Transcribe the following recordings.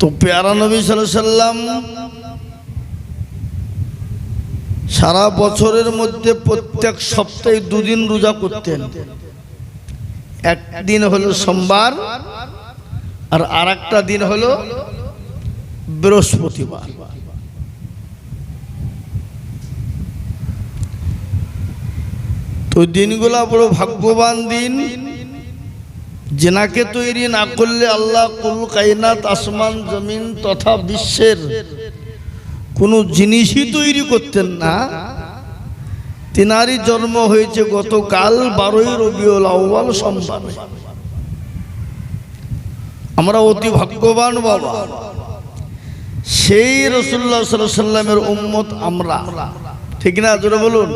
তো পেয়ারা নবী সাল্লাম সারা বছরের মধ্যে প্রত্যেক সপ্তাহে দুদিন রোজা করতেন। একদিন হলো সোমবার আর আর দিন হলো বৃহস্পতিবার। তো দিনগুলা বড় ভাগ্যবান দিন। জেনাকে তৈরি না করলে আল্লাহ কুল কায়নাত আসমান, জমিন তথা বিশ্বের কোনো জিনিসই তৈরি করতেন না। তিনারই জন্ম হয়েছে গতকাল বারোই রবিউল আউ্বাল সোমবার। আমরা অতি ভাগ্যবান বাবা। সেই রসুল্লাহ সাল্লামের উম্মত আমরা। ঠিক না, জোরে বলুন?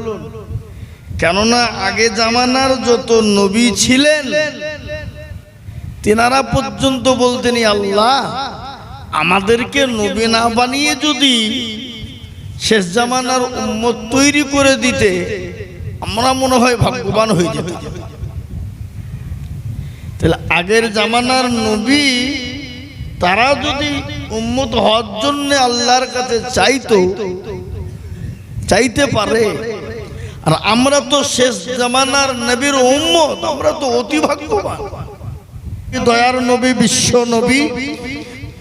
কেননা আগে জামানার যত নবী ছিলেন তেনারা পর্যন্ত বলতেন আল্লাহ, আমাদেরকে নবী না বানিয়ে যদি শেষ জামানার উম্মত তৈরি করে দিতে, আমরা মনে হয় ভাগ্যবান হয়ে যেত তাহলে আগের জামানার নবী, তারা যদি উম্মত হওয়ার জন্য আল্লাহর কাছে চাইতো, চাইতে পারে। আর আমরা তো শেষ জামানার নবীর উম্মত, আমরা তো অতি ভাগ্যবান। দয়ার নবী, বিশ্ব নবী,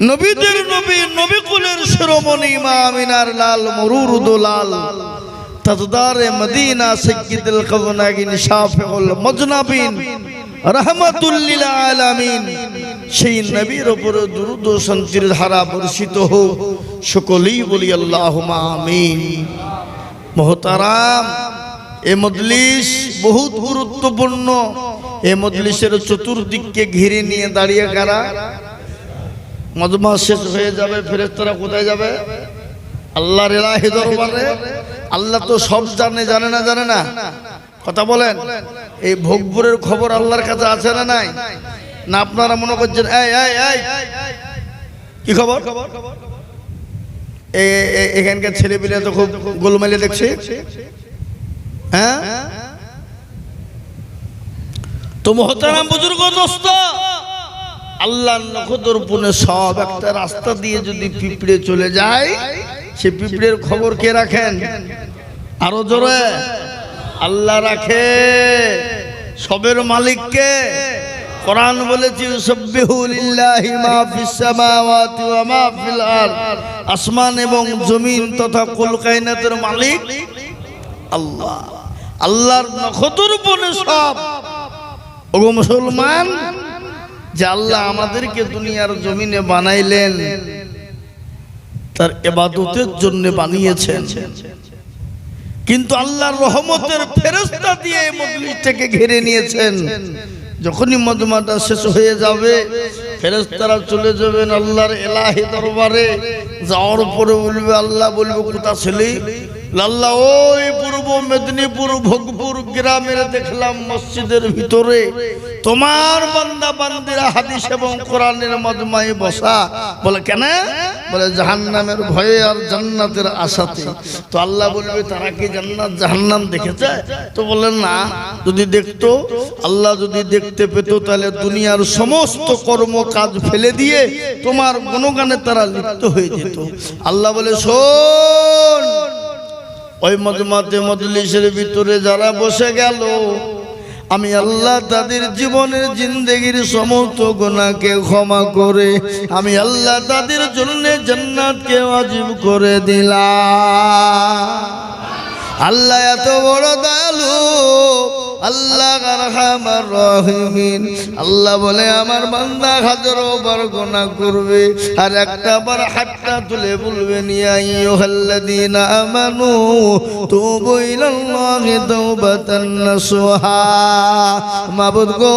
নবীদের নবী নবী কুলের শিরোমণি মা আমিনার লাল মরুরুদ লাল। তাজদারে মদিনা সৈয়দুল কবনাগিন শাফিউল মজনাবিন রহমাতুল্লিল আলামিন। সেই নবীর উপরে দুরুদ ও শান্তির ধারা বর্ষিত হোক, সকলেই বলি আল্লাহুম্মা আমিন। মহতারাম, এ মজলিস বহুত গুরুত্বপূর্ণ। এ মজলিসের চতুর্দিককে ঘিরে নিয়ে দাঁড়িয়ে কারা? মজমা শেষ হয়ে যাবে ফেরেস্তারা কোথায় যাবে? আল্লাহর এলাহি দরবারে। আল্লাহ তো সব জানে জানে না জানে না। কথা বলেন, এই ভোগপুরের খবর আল্লাহর কাছে আছে না নাই? না আপনারা মনে করছেন কি খবর? এখানকার ছেলে পিলে তো খুব গোলমালে দেখছে। হ্যাঁ? তো মহতারাম বুজুর্গ দোস্ত আল্লাহ নখদর পুনে সব একটা রাস্তা দিয়ে যদি পিঁপড়ে চলে যায়, সে পিঁপড়ের খবর কে রাখেন? আরও জোরে, আল্লাহ রাখে। সবের মালিককে কোরআন বলেছে আসমান এবং জমিন তথা কুল কায়নাতের মালিক আল্লাহ। আল্লাহর নখদর পুনে সব ওগো মুসলমান, যে আল্লাহ আমাদেরকে দুনিয়ার জমিনে বানাইলেন, তার এবাদতের জন্য বানিয়েছেন। কিন্তু আল্লাহর রহমতের ফেরস্তা দিয়ে মজলিসটাকে ঘিরে নিয়েছেন। যখনই মজমাটা শেষ হয়ে যাবে ফেরেস্তারা চলে যাবেন আল্লাহর এলাহি দরবারে। যাওয়ার পরে বলবে, আল্লাহ বলবে, কোথা ছেলে? আল্লাহ ওই পূর্ব মেদিনীপুর, ভোগপুর গ্রামের দেখলাম মসজিদের ভিতরে তোমার বান্দা, বান্দিরা হাদিস এবং কোরআনের মজমায় বসা। বলে, কেন? বলে, জাহান্নামের ভয়ে আর জান্নাতের আশাতে। তো আল্লাহ বলবে, তারা কি জান্নাত, জাহান্নাম দেখেছে? তো বলেন না, যদি দেখতো, আল্লাহ যদি দেখতে পেত, তাহলে দুনিয়ার সমস্ত কর্ম কাজ ফেলে দিয়ে তোমার গুণগানে তারা লিপ্ত হয়ে যেত। আল্লাহ বলে, শোন ওই মজমাতে মজলিসের ভিতরে যারা বসে গেল, আমি আল্লাহ তাদের জীবনের জিন্দগির সমস্ত গোনাকে ক্ষমা করে, আমি আল্লাহ তাদের জন্য জান্নাতকে ওয়াজিব করে দিলাম। আল্লাহ এত বড় দয়ালু আল্লাহ আল্লাহ বলে, আমার বার করবে আর একটা বার মাবুদ গো,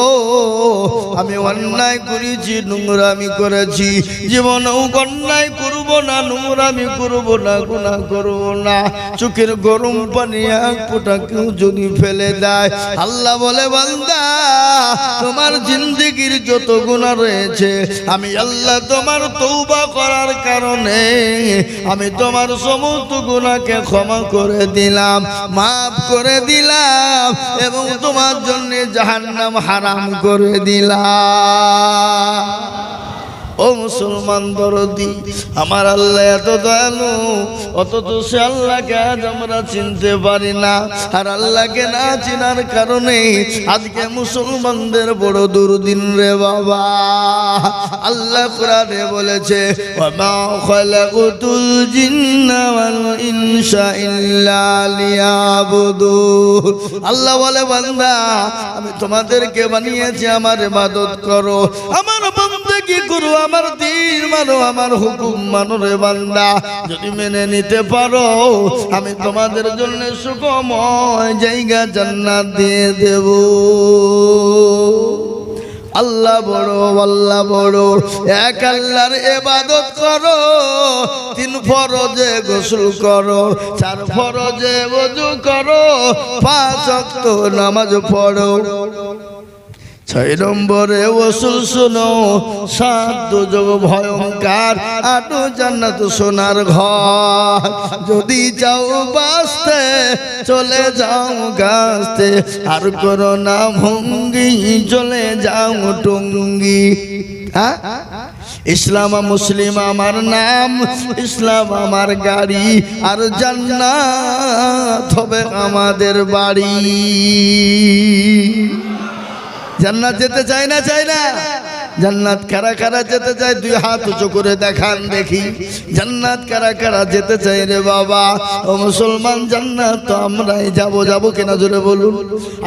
আমি অন্যায় করেছি, নোংরামি করেছি। জীবনেও অন্যায় করব না, নোংরামি করব না, গুনাহ করব না। চোখের গরম পানি এক ফোঁটা কেউ যদি ফেলে দেয় আল্লাহ বলে, বান্দা, তোমার জিন্দগির যত গুণা রয়েছে, আমি আল্লাহ তোমার তৌবা করার কারণে, আমি তোমার সমস্ত গুণাকে ক্ষমা করে দিলাম, মাফ করে দিলাম, এবং তোমার জন্য জাহান্নাম হারাম করে দিলাম। ও মুসলমান দরদি, আমার আল্লাহ এত দয়ালু, অথচ সে আল্লাহকে আজ আমরা চিনতে পারি না। আর আল্লাহকে না চিনার কারণে আজকে মুসলমানদের বড় দুর্দিন রে বাবা। আল্লাহ কোরআনে বলেছে আল্লাহ বলে, বান্দা, আমি তোমাদেরকে বানিয়েছি, আমার ইবাদত করো। আমার বন্দেগী করো? আমার দিন মানো, আমার হুকুম মানো রে বান্দা। যদি মেনে নিতে পারো, আমি তোমাদের জন্য সুখময় জায়গা জান্নাত দিয়ে দেব। আল্লাহ বড় আল্লাহ বড়, এক আল্লাহর এবাদত করো, তিন ফরজে গোসল করো, চার ফরজে ওযু করো, পাঁচ নামাজ পড়ো। ছয় নম্বরে ওসুল শোনো সাত দুযোগ ভয়ঙ্কার আটো জান্নাত সোনার ঘর। যদি যাও বাঁচতে, চলে যাও গাছতে আর করো না ভঙ্গি, চলে যাও টঙ্গি। হ্যাঁ? ইসলাম মুসলিম আমার নাম, ইসলাম আমার গাড়ি, আর জান্নাত হবে আমাদের বাড়ি। জান্নাত যেতে চায় না চায় না। জান্নাত কারা কারা যেতে চায়, দুই হাত উঁচু করে দেখান দেখি। জান্নাত কারা কারা যেতে চায় রে বাবা? ও মুসলমান, জান্নাত তো আমরাই যাব যাব কিনা জোরে বলুন।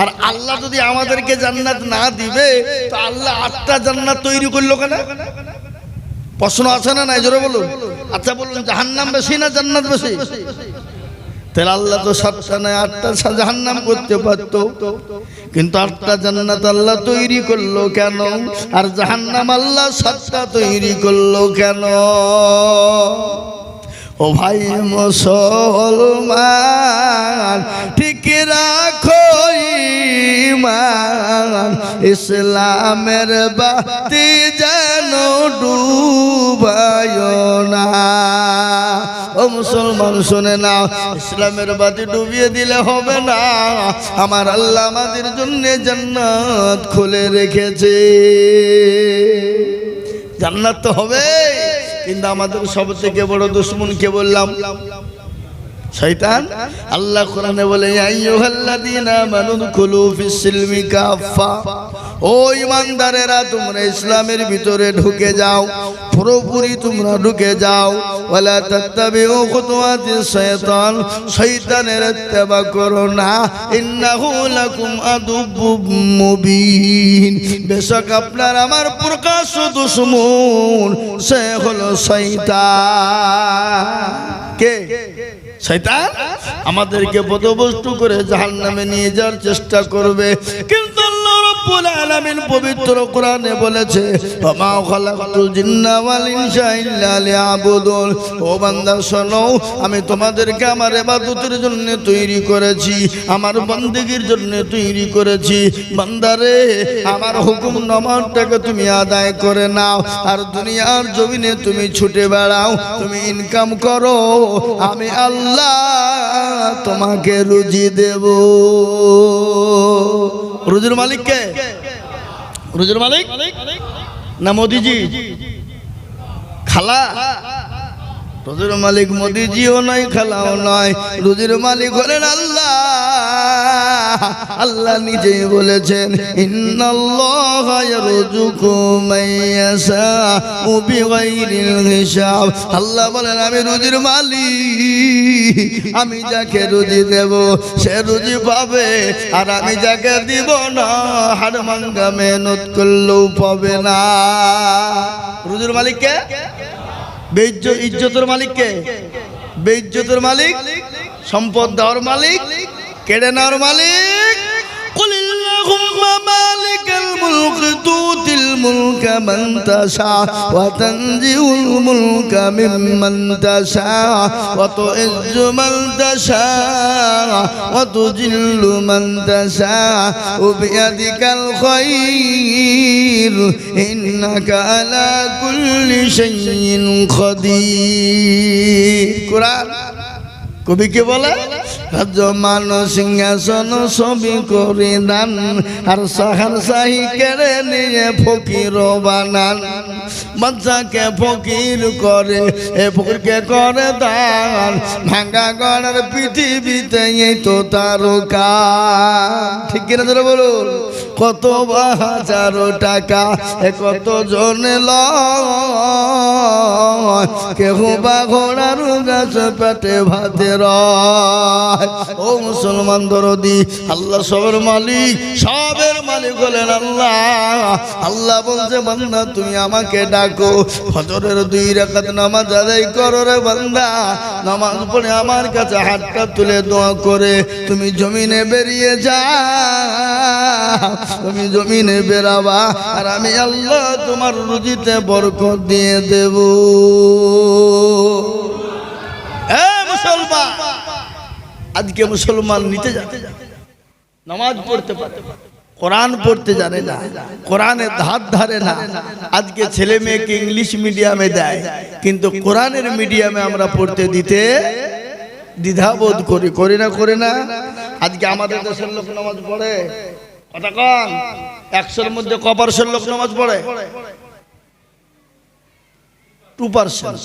আর আল্লাহ যদি আমাদেরকে জান্নাত না দিবে, তো আল্লাহ আটটা জান্নাত তৈরি করল কেন? প্রশ্ন আছে না নাই? জোরে বলুন। আচ্ছা বলুন, জাহান্নাম বেশি না জান্নাত বেশি? তাহলে আল্লাহ তো সাতটা নয়, আটটা জাহান্নাম করতে পারতো। কিন্তু আটটা জান্নাত আল্লাহ তৈরি করল কেন? আর জাহান্নাম আল্লাহ সাতটা তৈরি করল কেন? ও ভাই মুসলমান, ঠিক রাখো ইমান। ইসলামের বাতি না? মুসলমান, শুনে না, ইসলামের বাতি ডুবিয়ে দিলে হবে না। আমার আল্লাহ আমাদের জন্য জান্নাত খুলে রেখেছে। জান্নাত তো হবে, কিন্তু আমাদের সব থেকে বড় দুশ্মন কে বললাম আল্লাহ কোরআনে বলে, ইয়া আইয়ুহাল্লাযীনা আমানু দুখুলু ফিস সিলমি ও ইমানদারেরা, তোমরা ইসলামের ভিতরে ঢুকে যাও। পুরোপুরি তোমরা ঢুকে যাও। করো না। আমার সে হলো কে? আমাদেরকে পদবস্তু করে জাহান্নামে নিয়ে যাওয়ার চেষ্টা করবে। কিন্তু রাব্বুল আলামিন পবিত্র কোরআনে বলেছে, ওমা খালাকাতুল জিন্না ওয়াল ইনসা ইল্লা লিয়াবুদুন। ও বান্দা, শোনো, আমি তোমাদেরকে আমার ইবাদতের জন্য তৈরি করেছি, আমার বন্দেগীর জন্য তৈরি করেছি। বান্দারে আমার হুকুম নমাজটাকে তুমি আদায় করে নাও, আর দুনিয়ার জমিনে তুমি ছুটে বেড়াও, তুমি ইনকাম করো, আমি আল্লাহ তোমাকে রুজি দেব। রুজির মালিক কে রুজির মালিক না মোদিজি? খালা? রুজির মালিক মোদিজিও নাই, খালাও নয় রুজির মালিক হলেন আল্লাহ। আল্লাহ নিজেই বলেছেন আল্লাহ বলেন, আমি রুজির মালিক, আমি যাকে রুজি দেব, সে রুজি পাবে, আর আমি যাকে দিব না, হাড় ভাঙ্গা মেহনত করলেও পাবে না। রুজির মালিক বেজ্জ ইজ্জতের মালিককে। বেজ্জতের মালিক সম্পদ দেওয়ার মালিক কেড়ে নেওয়ার মালিক। الملك تؤتي الملك من تشاء وتنزع الملك ممن تشاء وتعز من تشاء وتذل من تشاء. وبيدك الخير إنك على كل شيء قدير. কবি কে বলে? রাজ্য মান সিংহাসন সবই করে দান আর সাহার শাহী কেড়ে নিয়ে ফকির বানান। বাচ্চাকে ফকির করে এ ফকিরকে করে দান। ভাঙ্গা গড়ের পৃথিবীতে এই তো তার ঠিক কিনা ধরে বলুন? কত হাজারো টাকা? কত জন লয়? কেহ বা ঘোড়ার গাছ পেটে ভাতে রয়? ও মুসলমান দরদি, আল্লাহ সবের মালিক সবের মালিক হলেন আল্লাহ। আল্লাহ বলছে, বান্দা, তুমি আমাকে ডাকো। ফজরের দুই রাকাত নামাজ আদায় করো রে বান্দা। নামাজ পড়ে আমার কাছে হাতটা তুলে দোয়া করে, তুমি জমিনে বেরিয়ে যা। তুমি জমিনে বেরাবা আর আমি আল্লাহ তোমার রুজিতে বরকত দিয়ে দেব। মুসলমান, আজকে মুসলমান নিতে যাতে নামাজ পড়তে পারে, কোরআন পড়তে জানে না কোরআনের ধার ধারে না। আজকে ছেলে মেয়েকে ইংলিশ মিডিয়ামে দেয়, কিন্তু কোরআনের মিডিয়ামে আমরা পড়তে দিতে দ্বিধাবোধ করি করি না করি না। আজকে আমাদের দেশের লোক নামাজ পড়ে একশোর মধ্যে ক পার্সেন্ট লোক নামাজ পড়ে? টু পার্সেন্ট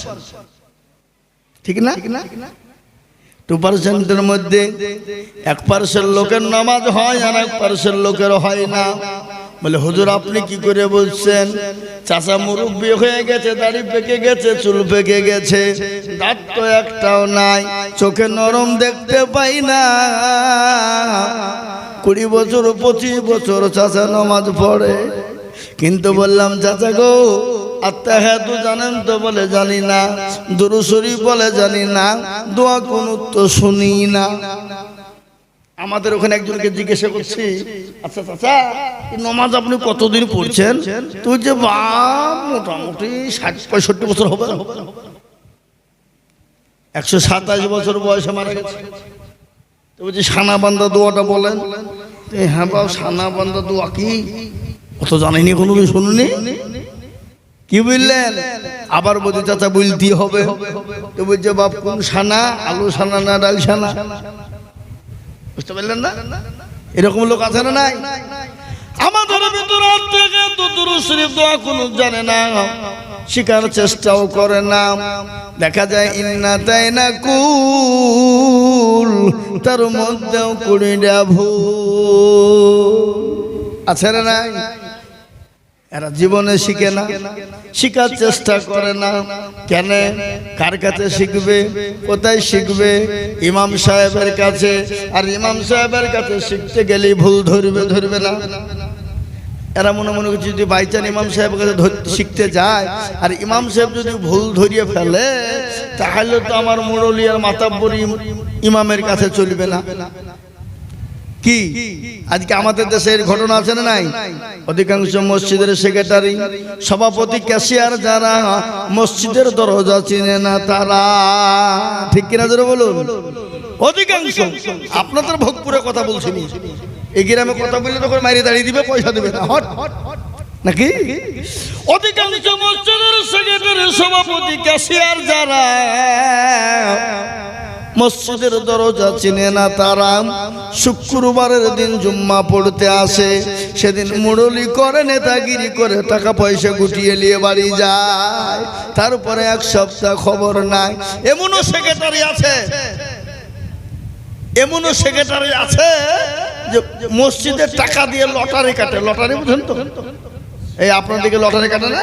ঠিক না? টু পার্সেন্টের মধ্যে এক পার্সেন্ট লোকের নামাজ হয় আর এক পার্সেন্ট লোকের হয় না। বলে, হুজুর, আপনি কি করে বলছেন? চাচা মুরব্বী হয়ে গেছে, দাড়ি পেকে গেছে, চুল পেকে গেছে, দাঁত তো একটাও নাই, চোখে নরম দেখতে পাই না। কুড়ি বছর, পঁচিশ বছর চাচা নমাজ পড়ে। কিন্তু বললাম, চাচা গো আত্মা হ্যাঁ তো জানেন তো বলে জানি না দুরুসরি বলে জানি না, দোয়া কোন তো শুনি না। আমাদের ওখানে একজনকে জিজ্ঞাসা করছি আচ্ছা চাচা নমাজ আপনি কতদিন পড়ছেন? তুই যে বা মোটামুটি ষাট, পঁয়ষট্টি বছর হবে একশো সাতাশ বছর বয়সে মারা গেছে। দোয়াটা বলেন। হ্যাঁ দোয়া কি? অত জানাইনি কোনোদিন, শুনুনি? কি বুঝলেন আবার বলতে চাচা বলতে হবে। তো বলছে, বাপ, কোন সানা? আলু সানা না ডাল সানা? বুঝতে পারলেন না? এরকম লোক আছে না নাই? আমাদের ভিতরে থেকে তো দুরু শরীফ দোয়া কোনো জানে না। শিকার চেষ্টাও করে না। দেখা যায়, ইন্না তাই না কুল তার মধ্যেও কুড়িটা ভুল। আছে না নাই? এরা জীবনে শিখে না। শিখার চেষ্টা করে না। কেন? কার কাছে শিখবে? কোথায় শিখবে? ইমাম সাহেবের কাছে। আর ইমাম সাহেবের কাছে শিখতে গেলে ভুল ধরবে ধরবে না। এরা মনে মনে করছে যদি বাইচান ইমাম সাহেবের কাছে শিখতে যায়, আর ইমাম সাহেব যদি ভুল ধরিয়ে ফেলে, তাহলে তো আমার মুরলি আর মাতাব্বরি ইমামের কাছে চলবে না। কি? আজকে আমাদের দেশের ঘটনা আছে না নাই? অধিকাংশ মসজিদের সেক্রেটারি, সভাপতি, ক্যাশিয়ার যারা মসজিদের দরজা চিনে না তারা। ঠিক কিনা ধরে বলুন? অধিকাংশ। আপনাদের ভোগপুরে কথা বলছি এই গ্রামে কথা বললে তখন মারিয়ে দাঁড়িয়ে দিবে, পয়সা দেবে না। হট। নাকি? অধিকাংশ মসজিদের সেক্রেটারি সভাপতি, ক্যাশিয়ার যারা, মসজিদের দরজা চিনে না তারা শুক্রবারের দিন জুম্মা পড়তে আসে। সেদিন মুরলি করে, নেতাগিরি করে, টাকা পয়সা গুটিয়ে নিয়ে বাড়ি যায়। তারপরে এক সপ্তাহ খবর নাই। এমনও সেক্রেটারি আছে। এমনও সেক্রেটারি আছে মসজিদের টাকা দিয়ে লটারি কাটে, লটারি বুঝেন তো? এই আপনার দিকে লটারি কাটে না?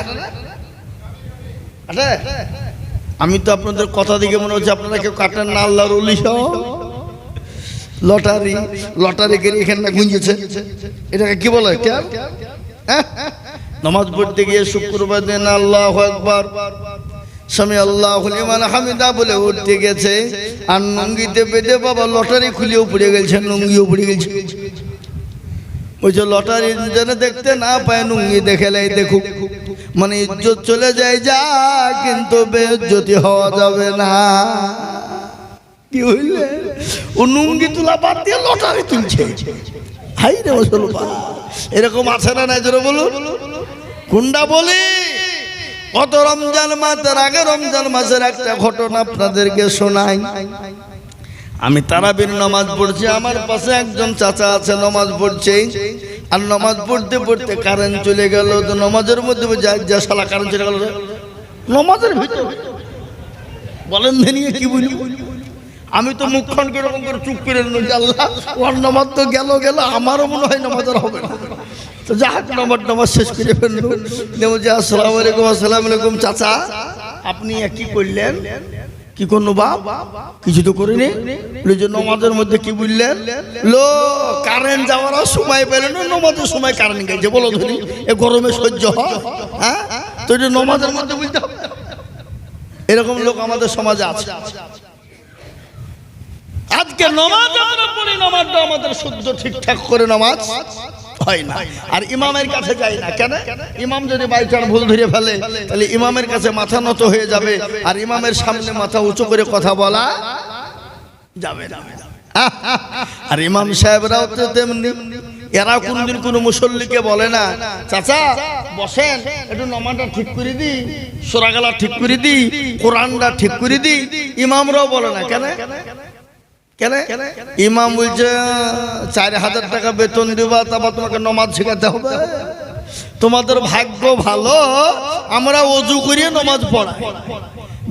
আমি তো আপনাদের কথা দিকে মনে হচ্ছে আপনারা কেউ কাটেন না, আল্লাহর লটারি লটারি করে এখানে গুঞ্জেছে। এটাকে কি বলে? হ্যাঁ? নামাজ পড়তে গিয়ে শুক্রবার দিন আল্লাহ একবার স্বামী আল্লাহ লিমান হামিদা বলে উঠতে গেছে, আর নঙ্গিতে বেঁধে বাবা লটারি খুলেও পড়ে গেছে লুঙ্গিও পড়ে গেছে বলছে লটারি যেন দেখতে না পায় নুঙ্গি দেখেলাই দেখুক। মানে ইজ্জত চলে যায়, যা কিন্তু বেজ্জতি হওয়া যাবে না। কি হইলে? ও নুঙ্গি তোলা বাদ দিয়ে লটারি তুলছে। হাই রে মুসলমান, এরকম আছে না নাই জোরে বলুন? কুন্ডা বলি? কত রমজান মাসের আগে রমজান মাসের একটা ঘটনা আপনাদেরকে শোনাই। আমি তারাবির নামাজ পড়ছি, আমার পাশে একজন চাচা আছে, নামাজ পড়ছে। আর নামাজ পড়তে পড়তে কারেন্ট চলে গেল, তো নামাজের মধ্যে যা শালা কারেন্ট চলে গেল। নামাজের ভিতর। বলেন নিয়ে কি বলি? আমি তো মুখখান কীরকম করে চুপ করে আল্লাহ, ওর নামাজ তো গেল গেল, আমারও মনে হয় নামাজ আর হবে না। তো শেষ আসসালাম আসসালাম চাচা। আপনি কি করলেন? কি করল বাপ? কিছু তো করিনি। নমাজের মধ্যে কি বললেন লো কারেন্ট যাওয়ার সময় পেলেন নমাজের সময় কারেন্ট গেছে, বলো ধরি এ গরমে সহ্য হয় হ্যাঁ? তো নমাজের মধ্যে বুঝতে হবে। এরকম লোক আমাদের সমাজে আছে। আজকে নমাজ নামাজটা আমাদের শুদ্ধ, ঠিকঠাক করে নামাজ। হয় না। আর ইমামের কাছে যাই না। কেন? ইমাম যদি বাইচার ভুল ধরে ফেলে, তাহলে ইমামের কাছে মাথা নত হয়ে যাবে। আর ইমামের সামনে মাথা উঁচু করে কথা বলা যাবে আর ইমাম সাহেবরাও তো তেমনি এরা কোনদিন কোনো মুসল্লিকে বলে না, চাচা, বসেন, একটু নমাটা ঠিক করে দি সোরাগালা ঠিক করে দি কোরআনটা ঠিক করে দি ইমামরাও বলে না। কেন? কেন? ইমাম বলছে চার হাজার টাকা বেতন দিবা তারপর তোমাকে নমাজ শেখাতে হবে। তোমাদের ভাগ্য ভালো আমরা অজু করিয়ে নমাজ পড়াই।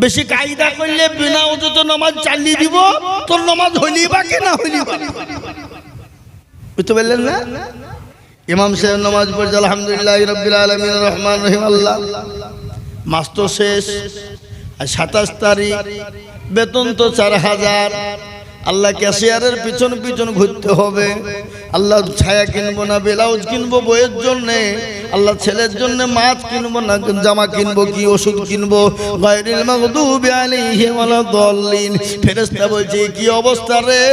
বেশি কায়দা করলে বিনা অজুতে নমাজ চালিয়ে দিব তোর নমাজ হইলি বা কি না হইলি বুঝতে পারলেন না? ইমাম সাহেব নমাজ পড়ছে আলহামদুলিল্লাহ রবিল আলমিন রহমান রহিম আল্লাহ। মাস তো শেষ আর সাতাশ তারিখ বেতন তো চার হাজার। আল্লাহ ক্যাশিয়ারের পিছন পিছন ঘুরতে হবে। আল্লাহ ছায়া কিনবো না, ব্লাউজ কিনবো বইয়ের জন্যে। আল্লাহ ছেলের জন্য মাছ কিনবো না, জামা কিনবো কি, ওষুধ কিনবো। গায়রিল বলছে, কি অবস্থা রে?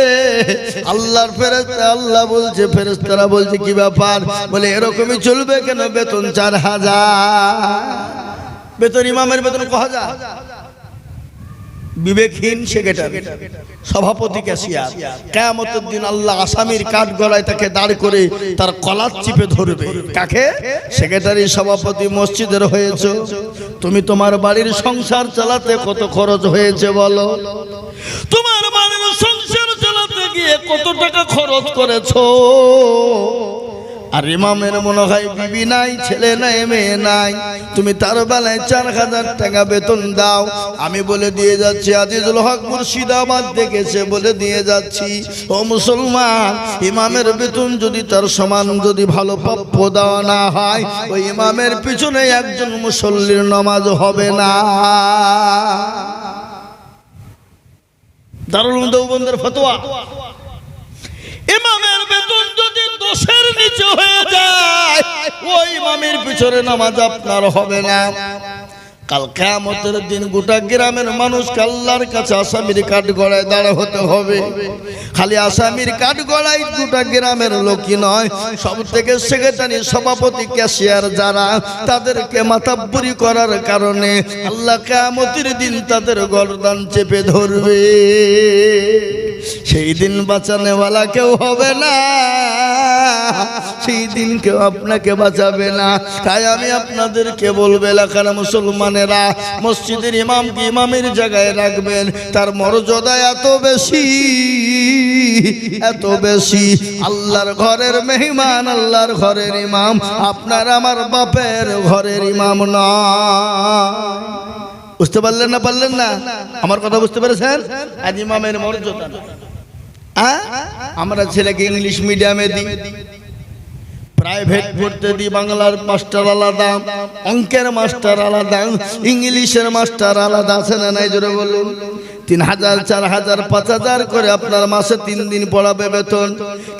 আল্লাহর ফেরেশতা, আল্লাহ বলছে, ফেরেশতারা বলছে, কি ব্যাপার? বলে, এরকমই চলবে কেন? বেতন চার হাজার। বেতন ইমামের বেতন ক হাজার? বিবেকহীন সেক্রেটারি সভাপতি ক্যাশিয়ার। কেয়ামতের দিন আল্লাহ আসামির কাঠ গলায় তাকে দাঁড় করে তার কলার চিপে ধরবে। কাকে? সেক্রেটারি সভাপতি মসজিদের হয়েছে। তুমি তোমার বাড়ির সংসার চালাতে কত খরচ হয়েছে বলো? তোমার বাড়ির সংসার চালাতে গিয়ে কত টাকা খরচ করেছ? আর ইমামের মনে হয় বিবি নাই, ছেলে নাই, মেয়ে নাই। তুমি তার বেলায় চার হাজার টাকা বেতন দাও। আমি বলে দিয়ে যাচ্ছি, আজিজুল হক মুর্শিদাবাদ দেখেছে বলে দিয়ে যাচ্ছি, ও মুসলমান, ইমামের বেতন যদি তার সমান যদি ভালো প্রাপ্য দেওয়া না হয়, ওই ইমামের পিছনে একজন মুসল্লির নামাজ হবে না। দারুল দেওবন্দের ফতোয়া। ইমামের বেতন যদি দোষের নিচে হয়ে যায়, ওই ইমামের পিছনে নামাজ আপনার হবে না। কাল কেয়ামতের দিন গোটা গ্রামের মানুষ কাল্লার কাছে আসামির কাঠ গড়ায় দাঁড়া হতে হবে। খালি আসামির কাঠ গড়াই গোটা গ্রামের লোকই নয়, সব থেকে সেক্রেটারি সভাপতি, ক্যাশিয়ার যারা, তাদেরকে মাতাব্বরি করার কারণে আল্লাহ কেয়ামতের দিন তাদের গরদান চেপে ধরবে। সেই দিন বাঁচানেওয়ালা কেউ হবে না। সেই দিন কেউ আপনাকে বাঁচাবে না। তাই আমি আপনাদেরকে বলব, এলাকার মুসলমানেরা, মসজিদের ইমামকে ইমামের জায়গায় রাখবেন? তার মর্যাদা এত বেশি এত বেশি। আল্লাহর ঘরের মেহমান, আল্লাহর ঘরের ইমাম। আপনার আমার বাপের ঘরের ইমাম নয়। বুঝতে পারলেন না পারলেন না? আমার কথা বুঝতে পেরেছেন? আজ ইমামের মর্যাদা? আমরা ছেলেকে ইংলিশ মিডিয়ামে দিই। প্রাইভেট পড়তে দিই, বাংলার মাস্টার আলাদা, অঙ্কের মাস্টার আলাদা, ইংলিশের মাস্টার আলাদা, আছে না নাই? জোরে বলুন। তিন হাজার চার হাজার পাঁচ হাজার করে আপনার মাসে তিন দিন পড়াবে বেতন।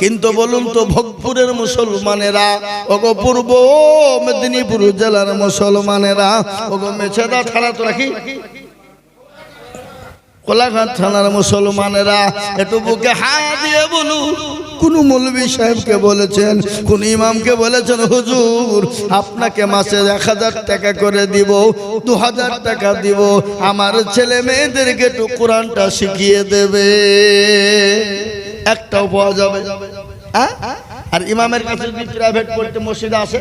কিন্তু বলুন তো, ভোগপুরের মুসলমানেরা, ওগো পূর্ব মেদিনীপুর জেলার মুসলমানেরা, ওগো মেছেদা ছাড়া তো রাখি? কোলাঘাট থানার মুসলমানেরা একটু বুকে হাত দিয়ে বলুন, কোন মৌলবী সাহেবকে বলেছেন, কোন ইমামকে বলেছেন, হুজুর, আপনাকে মাসে এক হাজার টাকা করে দিব, দু হাজার টাকা দিব, আমার ছেলে মেয়েদেরকে একটু কোরআনটা শিখিয়ে দেবে। একটাও পাওয়া যাবে? আর ইমামের কাছে প্রাইভেট পড়তে মসজিদে আসে?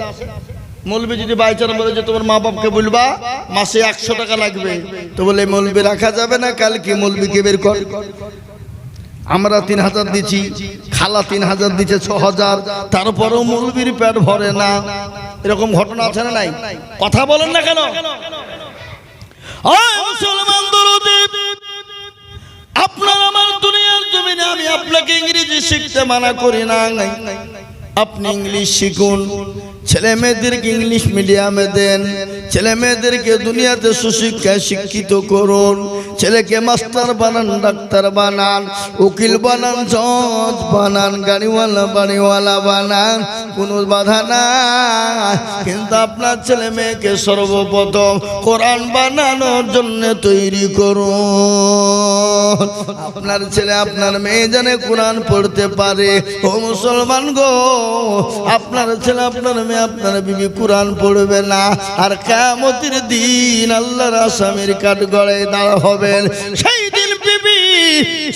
মৌলবি যদি বাইচার বলে যে তোমার মা বাপকে বলবা, মাসে একশো টাকা লাগবে। তো বলে, মৌলবি, রাখা যাবে না কাল কি মৌলবিকে বের কর। আমরা তিন হাজার দিচ্ছি, খালা তিন হাজার দিচ্ছে, ছ হাজার। তারপরেও মৌলবীর পেট ভরে না। এরকম ঘটনা আছে না নাই? কথা বলেন না কেন? আপনার আমার দুনিয়ার জমিনে আমি আপনাকে ইংরেজি শিখতে মানা করি না। আপনি ইংলিশ শিখুন ছেলে মেয়েদেরকে ইংলিশ মিডিয়ামে দেন। ছেলে মেয়েদেরকে দুনিয়াতে সুশিক্ষায় শিক্ষিত করুন। ছেলেকে মাস্টার বানান, ডাক্তার বানান, উকিল বানান, জজ বানান, গাড়িওয়ালা, বাড়িওয়ালা বানান, কোনো বাধা নাই। কিন্তু আপনার ছেলে মেয়েকে সর্বপ্রথম কোরআন বানানোর জন্য তৈরি করুন। আপনার ছেলে, আপনার মেয়ে জানে কোরআন পড়তে পারে। ও মুসলমান গো, আপনার ছেলে, আপনার মেয়ে আপনার বিবি কোরআন পড়বে না। আর কেমতির দিন আল্লাহর আসামির কাঠ গড়ে দাঁড়া হবেন। সেই দিন বিবি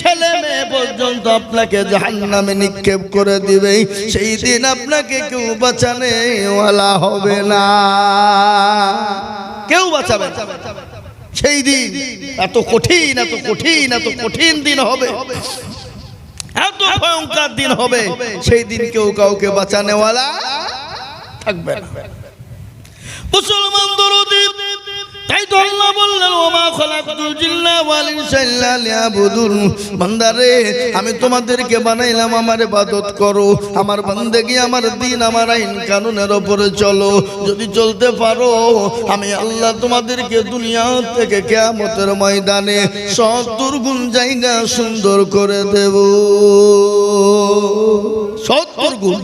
ছেলে মেয়ে পর্যন্ত আপনাকে জাহান্নামে নিক্ষেপ করে দিবে। সেই দিন আপনাকে কেউ বাঁচানে ওয়ালা হবে না। কেউ বাঁচাবে সেই দিন এত কঠিন এত কঠিন এত কঠিন দিন হবে। এত ভয়ঙ্কর দিন হবে। সেই দিন কেউ কাউকে বাঁচানেওয়ালা থাকবে মুসলমান দরদি তাই তো আল্লাহ বললেন ওমা খলাকতুল জিন্না ওয়াল ইনসা লিয়াবুদুন। বান্দারে আমি তোমাদেরকে বানাইলাম আমার ইবাদত করো। আমার বান্দেগি আমার দিন আমার আইন কানুনের উপরে চলো। যদি চলতে পারো আমি আল্লাহ তোমাদেরকে দুনিয়া থেকে কিয়ামতের ময়দানে সত্তর গুণ জায়গা সুন্দর করে দেব। সত্তর গুণ?